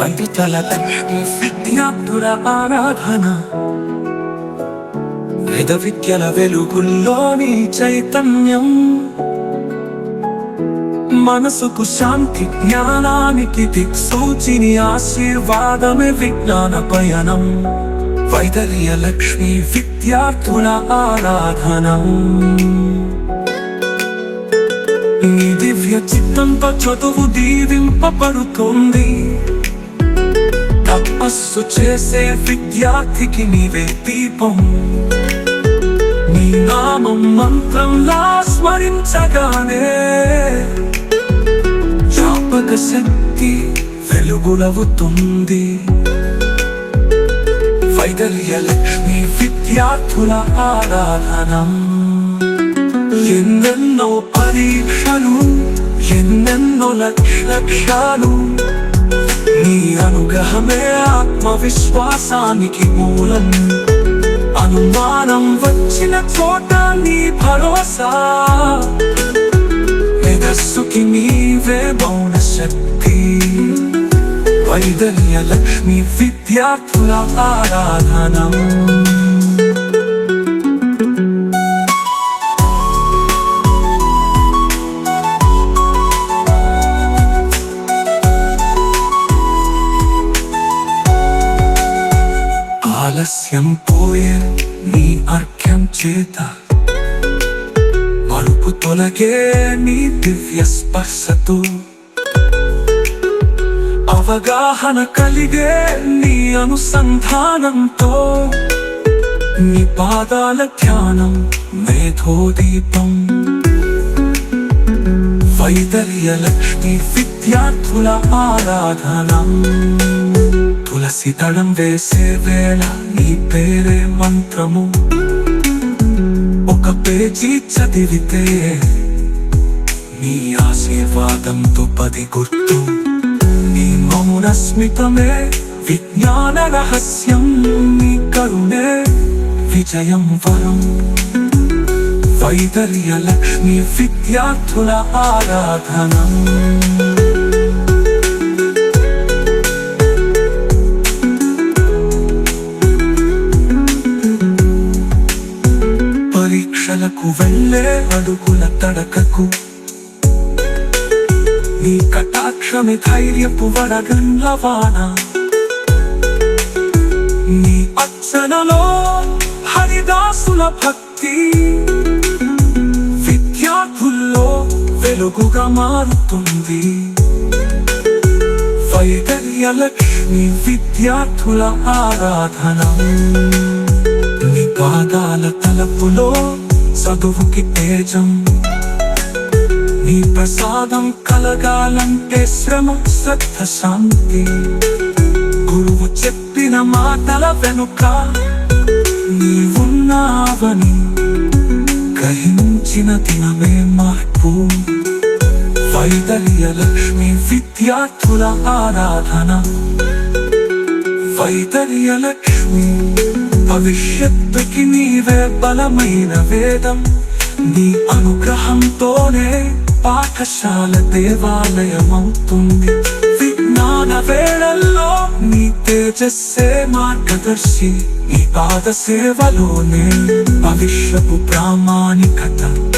వైద్యుల విద్యార్థుల ఆరాధన. వేద విద్యల వెలుగుల్లోని చైతన్యం. మనసుకు శాంతి జ్ఞానానికి దిక్సూచిని ఆశీర్వాదమే విజ్ఞాన పయనం. వైదర్య లక్ష్మి విద్యార్థుల ఆరాధనం. నీ దివ్య చిత్తంతో చదువు దీవింపబడుతుంది. తపస్సు చేసే విద్యార్థికి నీవే దీపం. నీ నామం మంత్రంలా స్మరించగానే జ్ఞాపక శక్తి వెలుగులవుతుంది. వైదర్య లక్ష్మి విద్యార్థుల ఆరాధనం. ఎన్నెన్నో పరీక్షలు ఎన్నెన్నో లక్ష లక్ష్యాలు నీ అనుగ్రహమే ఆత్మవిశ్వాసానికి మూలం. అనుమానం వచ్చిన చోట నీ భరోసా. మెదస్సుకి నీవే మౌన శక్తి వైదల్య లక్ష్మి విద్యార్థుల ఆరాధనం. ఆలస్యం పోయే నీ అర్ఘ్యం చేత. మరుపు తొలగే నీ దివ్య స్పర్శతో. అవగాహన కలిగే నీ అనుసంధానంతో. నీ పాదాల ధ్యానం మేధోదీపం. వైదర్య లక్ష్మి విద్యార్థుల ఆరాధనం. తులసి దళం వేసే వేళ నీ పేరే మంత్రము. ఒక పేజీ చదివితే నీ ఆశీర్వాదంతో పది గుర్తు. నీ మౌన స్మితమే విజ్ఞాన రహస్యం నీ కరుణే విజయం వరం. వైదర్య లక్ష్మి విద్యార్థుల ఆరాధనం. పరీక్షలకు వెళ్ళే అడుగుల తడకకు. నీ కటాక్షమి ధైర్యపు వడగండ్లవాన నీ అర్చనలో హరిదాసుల భక్తి. విద్యార్థుల్లో వెలుగుగా మారుతుంది. వైదర్య లక్ష్మి విద్యార్థుల ఆరాధన. చదువుకి తేజం. నీ ప్రసాదం కలగాలంటే శ్రమ శ్రద్ధ శాంతి. గురువు చెప్పిన మాటల వెనుక నీవున్నావని గ్రహించిన దినమే మార్పు. వైదల్య లక్ష్మి విద్యార్థుల ఆరాధన. వైదల్య లక్ష్మి భవిష్యత్తుకి నీవే బలమైన వేదం. నీ అనుగ్రహంతోనే పాఠశాల దేవాలయమవుతుంది. విజ్ఞాన వేళల్లో నీ తేజస్సే మార్గదర్శి. నీ పాద సేవలోనే భవిష్యపు ప్రామాణికత.